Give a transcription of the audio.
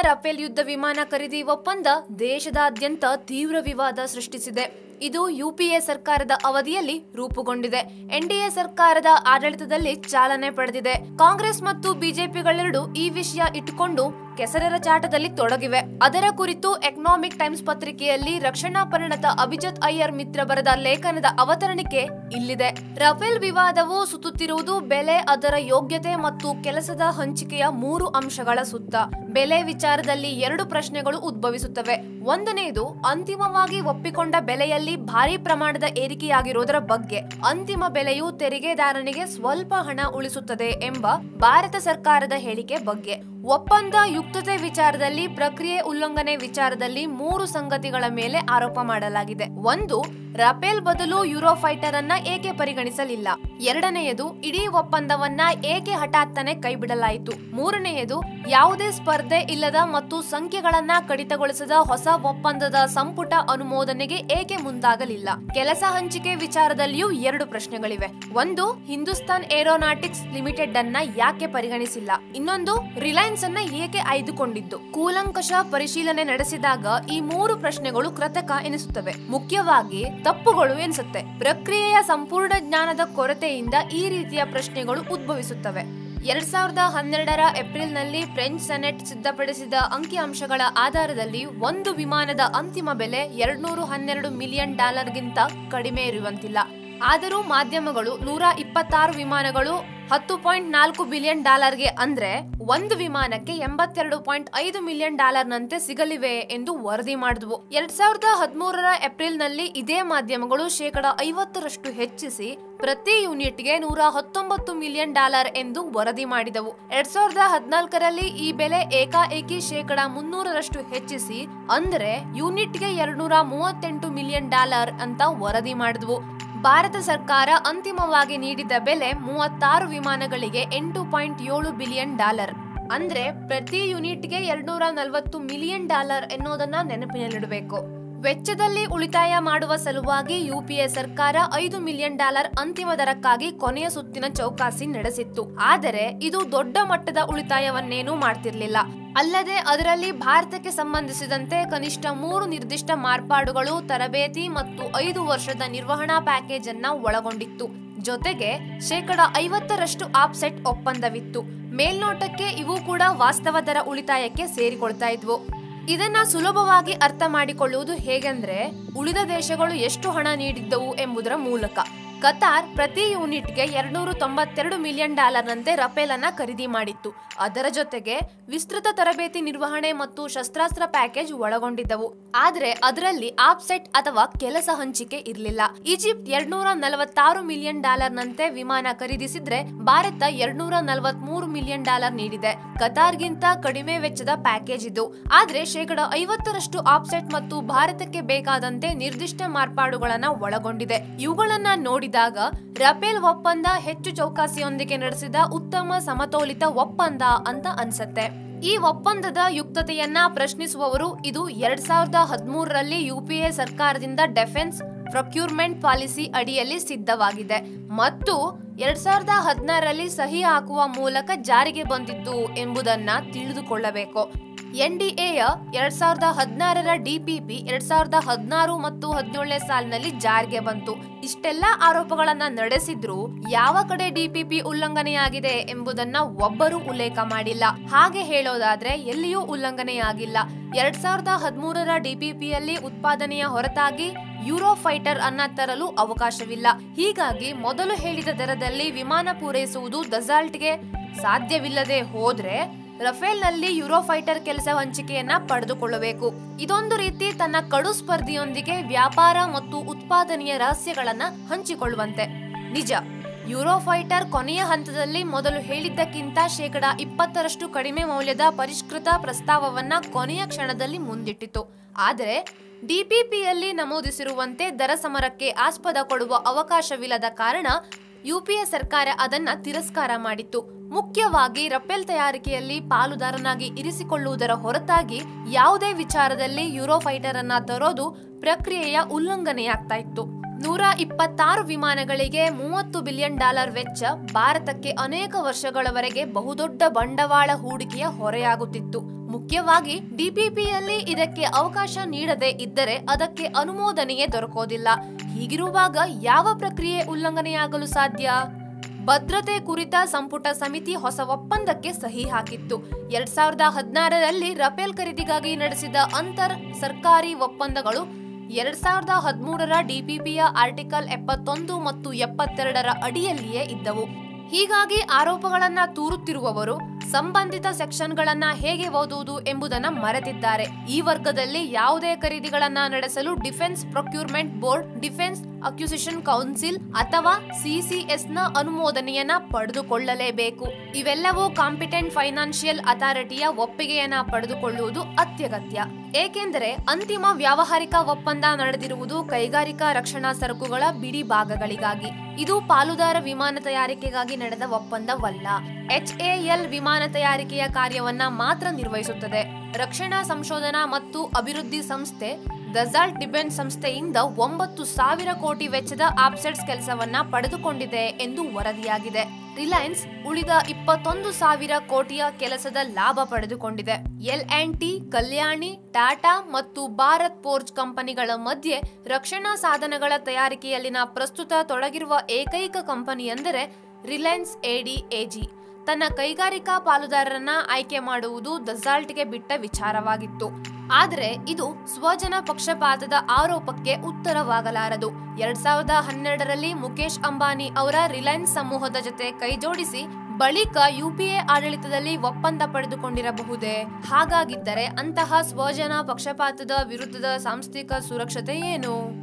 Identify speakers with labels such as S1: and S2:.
S1: Rafale ಯುದ್ಧ ವಿಮಾನ ಖರೀದಿ ಒಪ್ಪಂದ ದೇಶದಾದ್ಯಂತ ತೀವ್ರ ವಿವಾದ ಸೃಷ್ಟಿಸಿದೆ. ಇದು ಯುಪಿಎ ಸರ್ಕಾರದ ಅವಧಿಯಲ್ಲಿ ರೂಪುಗೊಂಡಿದೆ. ಎನ್ಡಿಎ ಸರ್ಕಾರದ ಆಡಳಿತದಲ್ಲಿ ಚಾಲನೆ ಪಡೆದಿದೆ. ಕಾಂಗ್ರೆಸ್ ಮತ್ತು ಬಿಜೆಪಿಗಳೆರಡು ಈ ವಿಷಯ ಇಟ್ಟುಕೊಂಡು ಕೆಸರರ ಚಾಟದಲ್ಲಿ ತೊಡಗಿವೆ. ಅದರ ಕುರಿತು ಎಕನಾಮಿಕ್ ಟೈಮ್ಸ್ ಪತ್ರಿಕೆಯಲ್ಲಿ ರಕ್ಷಣಾ ಪರಿಣತ ಅಭಿಜಿತ್ ಅಯ್ಯರ್ ಮಿತ್ರ ಬರೆದ ಲೇಖನದ ಅವತರಣಿಕೆ ಇಲ್ಲಿದೆ. ರಫೇಲ್ ವಿವಾದವು ಸುತ್ತುತ್ತಿರುವುದು ಬೆಲೆ, ಅದರ ಯೋಗ್ಯತೆ ಮತ್ತು ಕೆಲಸದ ಹಂಚಿಕೆಯ ಮೂರು ಅಂಶಗಳ ಸುತ್ತ. ಬೆಲೆ ವಿಚಾರದಲ್ಲಿ ಎರಡು ಪ್ರಶ್ನೆಗಳು ಉದ್ಭವಿಸುತ್ತವೆ. ಒಂದನೆಯದು ಅಂತಿಮವಾಗಿ ಒಪ್ಪಿಕೊಂಡ ಬೆಲೆಯಲ್ಲಿ ಭಾರಿ ಪ್ರಮಾಣದ ಏರಿಕೆಯಾಗಿರುವುದರ ಬಗ್ಗೆ ಅಂತಿಮ ಬೆಲೆಯು ತೆರಿಗೆದಾರನಿಗೆ ಸ್ವಲ್ಪ ಹಣ ಉಳಿಸುತ್ತದೆ ಎಂಬ ಭಾರತ ಸರ್ಕಾರದ ಹೇಳಿಕೆ ಬಗ್ಗೆ. ಒಪ್ಪಂದ ಯುಕ್ತತೆ ವಿಚಾರದಲ್ಲಿ, ಪ್ರಕ್ರಿಯೆ ಉಲ್ಲಂಘನೆ ವಿಚಾರದಲ್ಲಿ ಮೂರು ಸಂಗತಿಗಳ ಮೇಲೆ ಆರೋಪ ಮಾಡಲಾಗಿದೆ. ಒಂದು, ರಫೇಲ್ ಬದಲು ಯುರೋಫೈಟರ್ ಅನ್ನ ಏಕೆ ಪರಿಗಣಿಸಲಿಲ್ಲ? ಎರಡನೆಯದು, ಇಡೀ ಒಪ್ಪಂದವನ್ನ ಏಕೆ ಹಠಾತ್ತನೆ ಕೈಬಿಡಲಾಯಿತು? ಮೂರನೆಯದು, ಯಾವುದೇ ಸ್ಪರ್ಧೆ ಇಲ್ಲದ ಮತ್ತು ಸಂಖ್ಯೆಗಳನ್ನ ಕಡಿತಗೊಳಿಸದ ಹೊಸ ಒಪ್ಪಂದದ ಸಂಪುಟ ಅನುಮೋದನೆಗೆ ಏಕೆ ಮುಂದಾಗಲಿಲ್ಲ? ಕೆಲಸ ಹಂಚಿಕೆ ವಿಚಾರದಲ್ಲಿಯೂ ಎರಡು ಪ್ರಶ್ನೆಗಳಿವೆ. ಒಂದು, ಹಿಂದೂಸ್ತಾನ್ ಏರೋನಾಟಿಕ್ಸ್ ಲಿಮಿಟೆಡ್ ಅನ್ನ ಯಾಕೆ ಪರಿಗಣಿಸಿಲ್ಲ? ಇನ್ನೊಂದು, ರಿಲಯನ್ಸ್ ಅನ್ನ ಏಕೆ ಆಯ್ದುಕೊಂಡಿದ್ದು? ಕೂಲಂಕಷ ಪರಿಶೀಲನೆ ನಡೆಸಿದಾಗ ಈ ಮೂರು ಪ್ರಶ್ನೆಗಳು ಕೃತಕ ಎನಿಸುತ್ತವೆ. ಮುಖ್ಯವಾಗಿ ತಪ್ಪುಗಳು ಎನಿಸುತ್ತೆ. ಪ್ರಕ್ರಿಯೆಯ ಸಂಪೂರ್ಣ ಜ್ಞಾನದ ಕೊರತೆಯಿಂದ ಈ ರೀತಿಯ ಪ್ರಶ್ನೆಗಳು ಉದ್ಭವಿಸುತ್ತವೆ. ಎರಡ್ ಸಾವಿರದ ಹನ್ನೆರಡರ ಏಪ್ರಿಲ್ನಲ್ಲಿ ಫ್ರೆಂಚ್ ಸೆನೆಟ್ ಸಿದ್ಧಪಡಿಸಿದ ಅಂಕಿಅಂಶಗಳ ಆಧಾರದಲ್ಲಿ ಒಂದು ವಿಮಾನದ ಅಂತಿಮ ಬೆಲೆ ಎರಡ್ನೂರು ಹನ್ನೆರಡು ಮಿಲಿಯನ್ ಡಾಲರ್ಗಿಂತ ಕಡಿಮೆ ಇರುವಂತಿಲ್ಲ. ಆದರೂ ಮಾಧ್ಯಮಗಳು ನೂರ ಇಪ್ಪತ್ತಾರು ವಿಮಾನಗಳು ಹತ್ತು ಪಾಯಿಂಟ್ ನಾಲ್ಕು ಬಿಲಿಯನ್ ಡಾಲರ್ಗೆ ಅಂದ್ರೆ ಒಂದು ವಿಮಾನಕ್ಕೆ ಎಂಬತ್ತೆರಡು ಪಾಯಿಂಟ್ ಐದು ಮಿಲಿಯನ್ ಡಾಲರ್ನಂತೆ ಸಿಗಲಿವೆ ಎಂದು ವರದಿ ಮಾಡಿದ್ವು. ಎರಡ್ ಸಾವಿರದ ಹದಿಮೂರರ ಏಪ್ರಿಲ್ನಲ್ಲಿ ಇದೇ ಮಾಧ್ಯಮಗಳು ಶೇಕಡ ಐವತ್ತರಷ್ಟು ಹೆಚ್ಚಿಸಿ ಪ್ರತಿ ಯೂನಿಟ್ಗೆ ನೂರ ಹತ್ತೊಂಬತ್ತು ಮಿಲಿಯನ್ ಡಾಲರ್ ಎಂದು ವರದಿ ಮಾಡಿದವು. ಎರಡ್ ಸಾವಿರದ ಹದಿನಾಲ್ಕರಲ್ಲಿ ಈ ಬೆಲೆ ಏಕಾಏಕಿ ಶೇಕಡ ಮುನ್ನೂರರಷ್ಟು ಹೆಚ್ಚಿಸಿ ಅಂದ್ರೆ ಯೂನಿಟ್ಗೆ ಎರಡ್ನೂರ ಮೂವತ್ತೆಂಟು ಮಿಲಿಯನ್ ಡಾಲರ್ ಅಂತ ವರದಿ ಮಾಡಿದ್ವು. ಭಾರತ ಸರ್ಕಾರ ಅಂತಿಮವಾಗಿ ನೀಡಿದ ಬೆಲೆ ಮೂವತ್ತಾರು ವಿಮಾನಗಳಿಗೆ ಎಂಟು ಪಾಯಿಂಟ್ ಏಳು ಬಿಲಿಯನ್ ಡಾಲರ್. ಅಂದ್ರೆ ಪ್ರತಿ ಯೂನಿಟ್ಗೆ ಎರಡ್ನೂರ ನಲವತ್ತು ಮಿಲಿಯನ್ ಡಾಲರ್ ಎನ್ನುವುದನ್ನ ನೆನಪಿನಲ್ಲಿಡಬೇಕು. ವೆಚ್ಚದಲ್ಲಿ ಉಳಿತಾಯ ಮಾಡುವ ಸಲುವಾಗಿ ಯುಪಿಎ ಸರ್ಕಾರ ಐದು ಮಿಲಿಯನ್ ಡಾಲರ್ ಅಂತಿಮ ದರಕ್ಕಾಗಿ ಕೊನೆಯ ಸುತ್ತಿನ ಚೌಕಾಸಿ ನಡೆಸಿತ್ತು. ಆದರೆ ಇದು ದೊಡ್ಡ ಮಟ್ಟದ ಉಳಿತಾಯವನ್ನೇನೂ ಮಾಡ್ತಿರ್ಲಿಲ್ಲ. ಅಲ್ಲದೆ ಅದರಲ್ಲಿ ಭಾರತಕ್ಕೆ ಸಂಬಂಧಿಸಿದಂತೆ ಕನಿಷ್ಠ ಮೂರು ನಿರ್ದಿಷ್ಟ ಮಾರ್ಪಾಡುಗಳು, ತರಬೇತಿ ಮತ್ತು ಐದು ವರ್ಷದ ನಿರ್ವಹಣಾ ಪ್ಯಾಕೇಜ್ ಅನ್ನ ಒಳಗೊಂಡಿತ್ತು. ಜೊತೆಗೆ ಶೇಕಡ ಐವತ್ತರಷ್ಟು ಆಪ್ಸೆಟ್ ಒಪ್ಪಂದವಿತ್ತು. ಮೇಲ್ನೋಟಕ್ಕೆ ಇವು ಕೂಡ ವಾಸ್ತವ ದರ ಉಳಿತಾಯಕ್ಕೆ ಸೇರಿಕೊಳ್ತಾ ಇದ್ವು. ಇದನ್ನ ಸುಲಭವಾಗಿ ಅರ್ಥ ಮಾಡಿಕೊಳ್ಳುವುದು ಹೇಗೆಂದ್ರೆ, ಉಳಿದ ದೇಶಗಳು ಎಷ್ಟು ಹಣ ನೀಡಿದ್ದವು ಎಂಬುದರ ಮೂಲಕ. ಕತಾರ್ ಪ್ರತಿ ಯೂನಿಟ್ಗೆ ಎರಡ್ನೂರು ತೊಂಬತ್ತೆರಡು ಮಿಲಿಯನ್ ಡಾಲರ್ನಂತೆ ರಫೇಲನ್ನು ಖರೀದಿ ಮಾಡಿತ್ತು. ಅದರ ಜೊತೆಗೆ ವಿಸ್ತೃತ ತರಬೇತಿ ನಿರ್ವಹಣೆ ಮತ್ತು ಶಸ್ತ್ರಾಸ್ತ್ರ ಪ್ಯಾಕೇಜ್ ಒಳಗೊಂಡಿದ್ದವು. ಆದರೆ ಅದರಲ್ಲಿ ಆಪ್ಸೆಟ್ ಅಥವಾ ಕೆಲಸ ಹಂಚಿಕೆ ಇರಲಿಲ್ಲ. ಈಜಿಪ್ಟ್ ಎರಡ್ನೂರ ನಲವತ್ತಾರು ಮಿಲಿಯನ್ ಡಾಲರ್ನಂತೆ ವಿಮಾನ ಖರೀದಿಸಿದ್ರೆ ಭಾರತ ಎರಡ್ನೂರ ನಲವತ್ಮೂರು ಮಿಲಿಯನ್ ಡಾಲರ್ ನೀಡಿದೆ. ಕತಾರ್ಗಿಂತ ಕಡಿಮೆ ವೆಚ್ಚದ ಪ್ಯಾಕೇಜ್ ಇದು. ಆದ್ರೆ ಶೇಕಡ ಐವತ್ತರಷ್ಟು ಆಪ್ಸೆಟ್ ಮತ್ತು ಭಾರತಕ್ಕೆ ಬೇಕಾದಂತೆ ನಿರ್ದಿಷ್ಟ ಮಾರ್ಪಾಡುಗಳನ್ನ ಒಳಗೊಂಡಿದೆ. ಇವುಗಳನ್ನ ನೋಡಿದಾಗ ರಫೇಲ್ ಒಪ್ಪಂದ ಹೆಚ್ಚು ಚೌಕಾಸಿಯೊಂದಿಗೆ ನಡೆಸಿದ ಉತ್ತಮ ಸಮತೋಲಿತ ಒಪ್ಪಂದ ಅಂತ ಅನ್ಸತ್ತೆ. ಈ ಒಪ್ಪಂದದ ಯುಕ್ತತೆಯನ್ನ ಪ್ರಶ್ನಿಸುವವರು ಇದು ಎರಡ್ ಸಾವಿರದ ಹದಿಮೂರರಲ್ಲಿ ಯುಪಿಎ ಸರ್ಕಾರದಿಂದ ಡೆಫೆನ್ಸ್ ಪ್ರೊಕ್ಯೂರ್ಮೆಂಟ್ ಪಾಲಿಸಿ ಅಡಿಯಲ್ಲಿ ಸಿದ್ಧವಾಗಿದೆ. ಮತ್ತು ಎರಡ್ ಸಾವಿರದ ಹದಿನಾರರಲ್ಲಿ ಸಹಿ ಹಾಕುವ ಮೂಲಕ ಜಾರಿಗೆ ಬಂದಿತ್ತು ಎಂಬುದನ್ನ ತಿಳಿದುಕೊಳ್ಳಬೇಕು. ಎನ್ಡಿಎಯ ಎರಡ್ ಸಾವಿರದ ಹದಿನಾರರ ಡಿಪಿಪಿ, ಎರಡ್ ಸಾವಿರದ ಹದಿನಾರು ಮತ್ತು ಹದಿನೇಳನೇ ಸಾಲಿನಲ್ಲಿ ಜಾರಿಗೆ ಬಂತು. ಇಷ್ಟೆಲ್ಲ ಆರೋಪಗಳನ್ನ ನಡೆಸಿದ್ರು ಯಾವ ಕಡೆ ಡಿಪಿಪಿ ಉಲ್ಲಂಘನೆಯಾಗಿದೆ ಎಂಬುದನ್ನ ಒಬ್ಬರು ಉಲ್ಲೇಖ ಮಾಡಿಲ್ಲ. ಹಾಗೆ ಹೇಳೋದಾದ್ರೆ ಎಲ್ಲಿಯೂ ಉಲ್ಲಂಘನೆಯಾಗಿಲ್ಲ. ಎರಡ್ ಸಾವಿರದ ಹದಿಮೂರರ ಡಿಪಿಪಿಯಲ್ಲಿ ಉತ್ಪಾದನೆಯ ಹೊರತಾಗಿ ಯುರೋ ಫೈಟರ್ ಅನ್ನ ತರಲು ಅವಕಾಶವಿಲ್ಲ. ಹೀಗಾಗಿ ಮೊದಲು ಹೇಳಿದ ದರದಲ್ಲಿ ವಿಮಾನ ಪೂರೈಸುವುದು ದಸಾಲ್ಟ್ಗೆ ಸಾಧ್ಯವಿಲ್ಲದೆ ಹೋದ್ರೆ ರಫೇಲ್ನಲ್ಲಿ ಯುರೋಫೈಟರ್ ಕೆಲಸ ಹಂಚಿಕೆಯನ್ನ ಪಡೆದುಕೊಳ್ಳಬೇಕು. ಇದೊಂದು ರೀತಿ ತನ್ನ ಕಡು ಸ್ಪರ್ಧಿಯೊಂದಿಗೆ ವ್ಯಾಪಾರ ಮತ್ತು ಉತ್ಪಾದನೆಯ ರಹಸ್ಯಗಳನ್ನ ಹಂಚಿಕೊಳ್ಳುವಂತೆ. ನಿಜ ಯುರೋಫೈಟರ್ ಕೊನೆಯ ಹಂತದಲ್ಲಿ ಮೊದಲು ಹೇಳಿದ್ದಕ್ಕಿಂತ ಶೇಕಡ ಇಪ್ಪತ್ತರಷ್ಟು ಕಡಿಮೆ ಮೌಲ್ಯದ ಪರಿಷ್ಕೃತ ಪ್ರಸ್ತಾವವನ್ನ ಕೊನೆಯ ಕ್ಷಣದಲ್ಲಿ ಮುಂದಿಟ್ಟಿತು. ಆದರೆ ಡಿಪಿಪಿಯಲ್ಲಿ ನಮೂದಿಸಿರುವಂತೆ ದರ ಸಮರಕ್ಕೆ ಆಸ್ಪದ ಕೊಡುವ ಅವಕಾಶವಿಲ್ಲದ ಕಾರಣ ಯುಪಿಎ ಸರ್ಕಾರ ಅದನ್ನ ತಿರಸ್ಕಾರ ಮಾಡಿತ್ತು. ಮುಖ್ಯವಾಗಿ ರಫೇಲ್ ತಯಾರಿಕೆಯಲ್ಲಿ ಪಾಲುದಾರನಾಗಿ ಇರಿಸಿಕೊಳ್ಳುವುದರ ಹೊರತಾಗಿ ಯಾವುದೇ ವಿಚಾರದಲ್ಲಿ ಯುರೋಫೈಟರ್ ಅನ್ನ ತರೋದು ಪ್ರಕ್ರಿಯೆಯ ಉಲ್ಲಂಘನೆಯಾಗ್ತಾ ಇತ್ತು. ನೂರ ಇಪ್ಪತ್ತಾರು ವಿಮಾನಗಳಿಗೆ ಮೂವತ್ತು ಬಿಲಿಯನ್ ಡಾಲರ್ ವೆಚ್ಚ ಭಾರತಕ್ಕೆ ಅನೇಕ ವರ್ಷಗಳವರೆಗೆ ಬಹುದೊಡ್ಡ ಬಂಡವಾಳ ಹೂಡಿಕೆಯ ಹೊರೆಯಾಗುತ್ತಿತ್ತು. ಮುಖ್ಯವಾಗಿ ಡಿಪಿಪಿಯಲ್ಲಿ ಇದಕ್ಕೆ ಅವಕಾಶ ನೀಡದೆ ಇದ್ದರೆ ಅದಕ್ಕೆ ಅನುಮೋದನೆಯೇ ದೊರಕೋದಿಲ್ಲ. ಹೀಗಿರುವಾಗ ಯಾವ ಪ್ರಕ್ರಿಯೆ ಉಲ್ಲಂಘನೆಯಾಗಲು ಸಾಧ್ಯ? ಭದ್ರತೆ ಕುರಿತ ಸಂಪುಟ ಸಮಿತಿ ಹೊಸ ಒಪ್ಪಂದಕ್ಕೆ ಸಹಿ ಹಾಕಿತ್ತು. ಎರಡ್ ಸಾವಿರದ ಹದಿನಾರರಲ್ಲಿ ರಫೇಲ್ ಖರೀದಿಗಾಗಿ ನಡೆಸಿದ ಅಂತರ್ ಸರ್ಕಾರಿ ಒಪ್ಪಂದಗಳು ಎರಡ್ ಸಾವಿರದ ಹದಿಮೂರರ ಡಿಪಿಪಿಯ ಆರ್ಟಿಕಲ್ ಎಪ್ಪತ್ತೊಂದು ಮತ್ತು ಎಪ್ಪತ್ತೆರಡರ ಅಡಿಯಲ್ಲಿಯೇ ಇದ್ದವು. ಹೀಗಾಗಿ ಆರೋಪಗಳನ್ನ ತೂರುತ್ತಿರುವವರು ಸಂಬಂಧಿತ ಸೆಕ್ಷನ್ಗಳನ್ನ ಹೇಗೆ ಓದುವುದು ಎಂಬುದನ್ನ ಮರೆತಿದ್ದಾರೆ. ಈ ವರ್ಗದಲ್ಲಿ ಯಾವುದೇ ಖರೀದಿಗಳನ್ನ ನಡೆಸಲು defence procurement board, defence acquisition council ಅಥವಾ ಸಿಸಿಎಸ್ನ ಅನುಮೋದನೆಯನ್ನ ಪಡೆದುಕೊಳ್ಳಲೇಬೇಕು. ಇವೆಲ್ಲವೂ ಕಾಂಪಿಟೆಂಟ್ ಫೈನಾನ್ಷಿಯಲ್ ಅಥಾರಿಟಿಯ ಒಪ್ಪಿಗೆಯನ್ನ ಪಡೆದುಕೊಳ್ಳುವುದು ಅತ್ಯಗತ್ಯ. ಏಕೆಂದರೆ ಅಂತಿಮ ವ್ಯಾವಹಾರಿಕ ಒಪ್ಪಂದ ನಡೆದಿರುವುದು ಕೈಗಾರಿಕಾ ರಕ್ಷಣಾ ಸರಕುಗಳ ಬಿಡಿ ಭಾಗಗಳಿಗಾಗಿ. ಇದು ಪಾಲುದಾರ ವಿಮಾನ ತಯಾರಿಕೆಗಾಗಿ ನಡೆದ ಒಪ್ಪಂದವಲ್ಲ. ಎಚ್ಎಎಲ್ ವಿಮಾನ ತಯಾರಿಕೆಯ ಕಾರ್ಯವನ್ನ ಮಾತ್ರ ನಿರ್ವಹಿಸುತ್ತದೆ. ರಕ್ಷಣಾ ಸಂಶೋಧನಾ ಮತ್ತು ಅಭಿವೃದ್ಧಿ ಸಂಸ್ಥೆ ದಜಾಲ್ಟ್ ಡಿಫೆನ್ಸ್ ಸಂಸ್ಥೆಯಿಂದ ಒಂಬತ್ತು ಸಾವಿರ ಕೋಟಿ ವೆಚ್ಚದ ಆಪ್ಸೆಟ್ಸ್ ಕೆಲಸವನ್ನ ಪಡೆದುಕೊಂಡಿದೆ ಎಂದು ವರದಿಯಾಗಿದೆ. ರಿಲಯನ್ಸ್ ಉಳಿದ ಇಪ್ಪತ್ತೊಂದು ಸಾವಿರ ಕೋಟಿಯ ಕೆಲಸದ ಲಾಭ ಪಡೆದುಕೊಂಡಿದೆ. L and T, Kalyani, Tata ಮತ್ತು ಭಾರತ್ ಪೋರ್ಜ್ ಕಂಪನಿಗಳ ಮಧ್ಯೆ ರಕ್ಷಣಾ ಸಾಧನಗಳ ತಯಾರಿಕೆಯಲ್ಲಿನ ಪ್ರಸ್ತುತ ತೊಡಗಿರುವ ಏಕೈಕ ಕಂಪನಿ ಎಂದರೆ ರಿಲಯನ್ಸ್ ಎಡಿ ಎಜಿ ತನ್ನ ಕೈಗಾರಿಕಾ ಪಾಲುದಾರರನ್ನ ಆಯ್ಕೆ ಮಾಡುವುದು ದಸಾಲ್ಟ್ಗೆ ಬಿಟ್ಟ ವಿಚಾರವಾಗಿತ್ತು. ಆದರೆ ಇದು ಸ್ವಜನ ಪಕ್ಷಪಾತದ ಆರೋಪಕ್ಕೆ ಉತ್ತರವಾಗಲಾರದು. ಎರಡ್ ಸಾವಿರದ ಹನ್ನೆರಡರಲ್ಲಿ ಮುಕೇಶ್ ಅಂಬಾನಿ ಅವರ ರಿಲಯನ್ಸ್ ಸಮೂಹದ ಜೊತೆ ಕೈಜೋಡಿಸಿ ಬಳಿಕ ಯುಪಿಎ ಆಡಳಿತದಲ್ಲಿ ಒಪ್ಪಂದ ಪಡೆದುಕೊಂಡಿರಬಹುದೇ? ಹಾಗಾಗಿದ್ದರೆ ಅಂತಹ ಸ್ವಜನ ಪಕ್ಷಪಾತದ ವಿರುದ್ಧದ ಸಾಂಸ್ಥಿಕ ಸುರಕ್ಷತೆ ಏನು?